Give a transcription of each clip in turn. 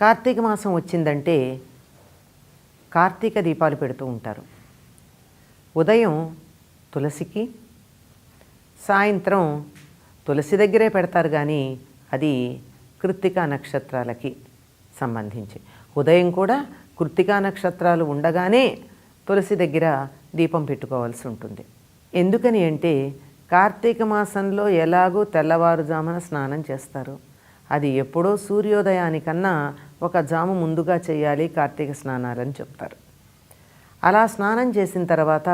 కార్తీక మాసం వచ్చిందంటే కార్తీక దీపాలు పెడుతూ ఉంటారు. ఉదయం తులసికి సాయంత్రం తులసి దగ్గరే పెడతారు కానీ అది కృత్తికా నక్షత్రాలకి సంబంధించి. ఉదయం కూడా కృత్తికా నక్షత్రాలు ఉండగానే తులసి దగ్గర దీపం పెట్టుకోవాల్సి ఉంటుంది. ఎందుకని అంటే కార్తీక మాసంలో ఎలాగూ తెల్లవారుజామున స్నానం చేస్తారు. అది ఎప్పుడో సూర్యోదయానికన్నా ఒక జాము ముందుగా చేయాలి కార్తీక స్నానాలని చెప్తారు. అలా స్నానం చేసిన తర్వాత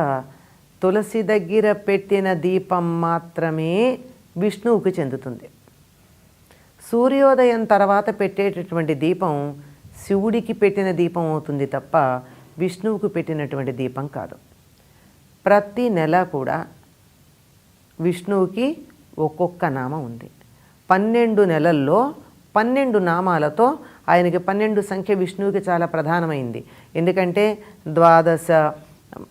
తులసి దగ్గర పెట్టిన దీపం మాత్రమే విష్ణువుకి చెందుతుంది. సూర్యోదయం తర్వాత పెట్టేటటువంటి దీపం శివుడికి పెట్టిన దీపం అవుతుంది తప్ప విష్ణువుకు పెట్టినటువంటి దీపం కాదు. ప్రతి నెల కూడా విష్ణువుకి ఒక్కొక్క నామం ఉంది. పన్నెండు నెలల్లో పన్నెండు నామాలతో ఆయనకి పన్నెండు సంఖ్య విష్ణువుకి చాలా ప్రధానమైంది. ఎందుకంటే ద్వాదశ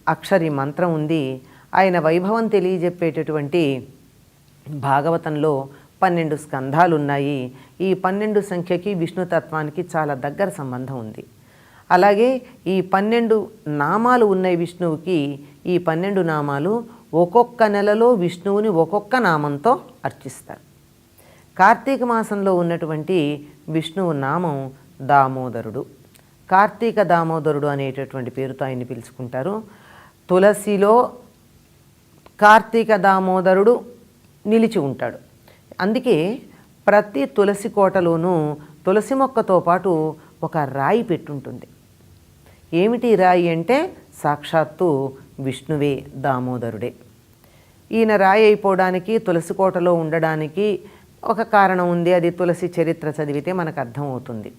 అక్షరి మంత్రం ఉంది. ఆయన వైభవం తెలియజెప్పేటటువంటి భాగవతంలో పన్నెండు స్కంధాలు ఉన్నాయి ఈ పన్నెండు సంఖ్యకి విష్ణుతత్వానికి చాలా దగ్గర సంబంధం ఉంది. అలాగే ఈ పన్నెండు నామాలు ఉన్నాయి విష్ణువుకి. ఈ పన్నెండు నామాలు ఒక్కొక్క నెలలో విష్ణువుని ఒక్కొక్క నామంతో అర్చిస్తారు. కార్తీక మాసంలో ఉన్నటువంటి విష్ణువు నామం దామోదరుడు. కార్తీక దామోదరుడు అనేటటువంటి పేరుతో ఆయన్ని పిలుచుకుంటారు. తులసిలో కార్తీక దామోదరుడు నిలిచి ఉంటాడు. అందుకే ప్రతి తులసి కోటలోనూ తులసి మొక్కతో పాటు ఒక రాయి పెట్టుంటుంది. ఏమిటి రాయి అంటే సాక్షాత్తు విష్ణువే దామోదరుడే. ఈయన రాయి అయిపోవడానికి తులసి కోటలో ఉండడానికి ఒక కారణం ఉంది అది తులసి చరిత్ర చదివితే మనకు అర్థమవుతుంది.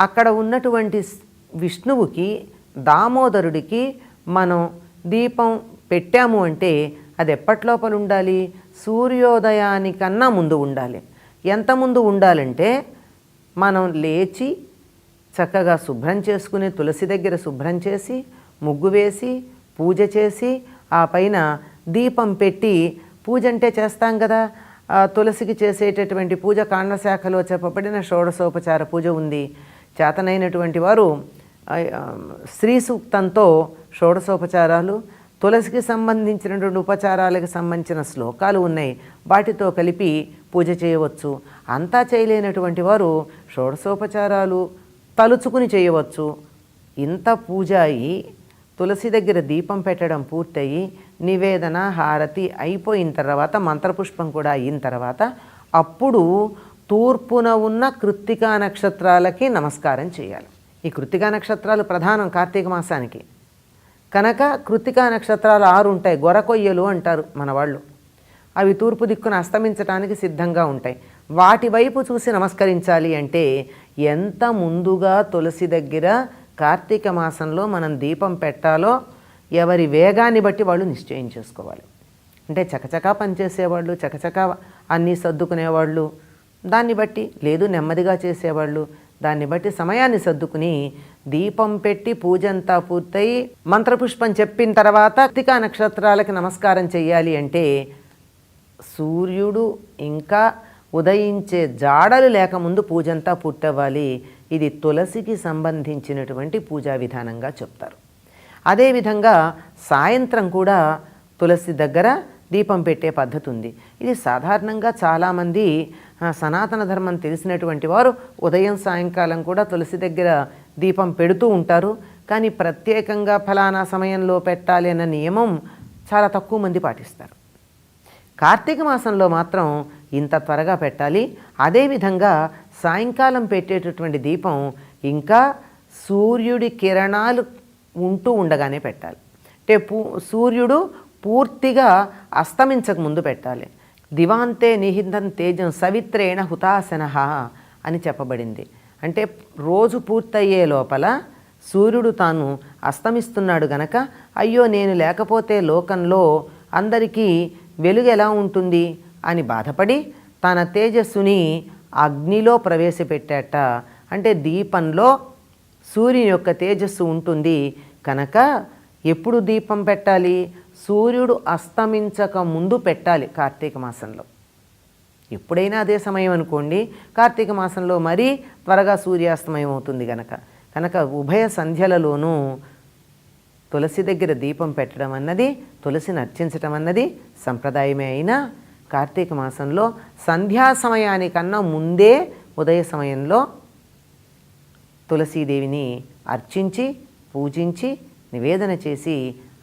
అక్కడ ఉన్నటువంటి విష్ణువుకి దామోదరుడికి మనం దీపం పెట్టాము అంటే అది ఎప్పటిలోపల ఉండాలి సూర్యోదయానికన్నా ముందు ఉండాలి. ఎంత ముందు ఉండాలంటే మనం లేచి చక్కగా శుభ్రం చేసుకుని తులసి దగ్గర శుభ్రం చేసి ముగ్గు వేసి పూజ చేసి ఆ పైన దీపం పెట్టి పూజ అంటే చేస్తాం కదా? తులసికి చేసేటటువంటి పూజ కాండశాఖలో చెప్పబడిన షోడశోపచార పూజ ఉంది. చేతనైనటువంటి వారు స్త్రీ శ్రీ సూక్తంతో షోడశోపచారాలు తులసికి సంబంధించినటువంటి ఉపచారాలకు సంబంధించిన శ్లోకాలు ఉన్నాయి. వాటితో కలిపి పూజ చేయవచ్చు. అంతా చేయలేనటువంటి వారు షోడశోపచారాలు తలుచుకుని చేయవచ్చు. ఇంత పూజ అయి తులసి దగ్గర దీపం పెట్టడం పూర్తయి నివేదన హారతి అయిపోయిన తర్వాత మంత్రపుష్పం కూడా అయిన తర్వాత అప్పుడు తూర్పున ఉన్న కృత్తికా నక్షత్రాలకి నమస్కారం చేయాలి. ఈ కృత్తికా నక్షత్రాలు ప్రధానం కార్తీక మాసానికి. కనుక కృత్తికా నక్షత్రాలు ఆరు ఉంటాయి గొరకొయ్యలు అంటారు మన వాళ్ళు. అవి తూర్పు దిక్కున అస్తమించడానికి సిద్ధంగా ఉంటాయి. వాటి వైపు చూసి నమస్కరించాలి అంటే ఎంత ముందుగా తులసి దగ్గర కార్తీక మాసంలో మనం దీపం పెట్టాలో ఎవరి వేగాన్ని బట్టి వాళ్ళు నిశ్చయం చేసుకోవాలి. అంటే చకచకా పనిచేసేవాళ్ళు చకచకా అన్నీ సర్దుకునేవాళ్ళు దాన్ని బట్టి లేదు నెమ్మదిగా చేసేవాళ్ళు దాన్ని బట్టి సమయాన్ని సర్దుకుని దీపం పెట్టి పూజంతా పూర్తయి మంత్రపుష్పం చెప్పిన తర్వాత కృతికా నక్షత్రాలకి నమస్కారం చేయాలి అంటే సూర్యుడు ఇంకా ఉదయించే జాడలు లేకముందు పూజంతా పూర్తవ్వాలి. ఇది తులసికి సంబంధించినటువంటి పూజా విధానంగా చెప్తారు. అదేవిధంగా సాయంత్రం కూడా తులసి దగ్గర దీపం పెట్టే పద్ధతి ఉంది ఇది సాధారణంగా చాలామంది సనాతన ధర్మం తెలిసినటువంటి వారు ఉదయం సాయంకాలం కూడా తులసి దగ్గర దీపం పెడుతూ ఉంటారు. కానీ ప్రత్యేకంగా ఫలానా సమయంలో పెట్టాలి అన్న నియమం చాలా తక్కువ మంది పాటిస్తారు. కార్తీక మాసంలో మాత్రం ఇంత త్వరగా పెట్టాలి. అదేవిధంగా సాయంకాలం పెట్టేటటువంటి దీపం ఇంకా సూర్యుడి కిరణాలు ఉంటూ ఉండగానే పెట్టాలి. అంటే పూ సూర్యుడు పూర్తిగా అస్తమించక ముందు పెట్టాలి. దివాంతే నిహితం తేజం సవిత్రేణ హుతాసన అని చెప్పబడింది. అంటే రోజు పూర్తయ్యే లోపల సూర్యుడు తాను అస్తమిస్తున్నాడు గనక అయ్యో నేను లేకపోతే లోకంలో అందరికీ వెలుగు ఎలా ఉంటుంది అని బాధపడి తన తేజస్సుని అగ్నిలో ప్రవేశపెట్టాట. అంటే దీపంలో సూర్యుని యొక్క తేజస్సు ఉంటుంది. కనుక ఎప్పుడు దీపం పెట్టాలి? సూర్యుడు అస్తమించక ముందు పెట్టాలి కార్తీక మాసంలో. ఎప్పుడైనా అదే సమయం అనుకోండి. కార్తీక మాసంలో మరీ త్వరగా సూర్యాస్తమయం అవుతుంది కనుక కనుక ఉభయ సంధ్యలలోనూ తులసి దగ్గర దీపం పెట్టడం అన్నది తులసిని అర్చించటం అన్నది సంప్రదాయమే అయినా కార్తీక మాసంలో సంధ్యా సమయానికన్నా ముందే ఉదయ సమయంలో తులసీదేవిని అర్చించి పూజించి నివేదన చేసి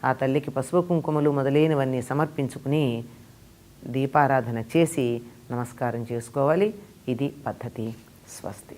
ఆ తల్లికి పసుపు కుంకుమలు మొదలైనవన్నీ సమర్పించుకుని దీపారాధన చేసి నమస్కారం చేసుకోవాలి. ఇది పద్ధతి. స్వస్తి.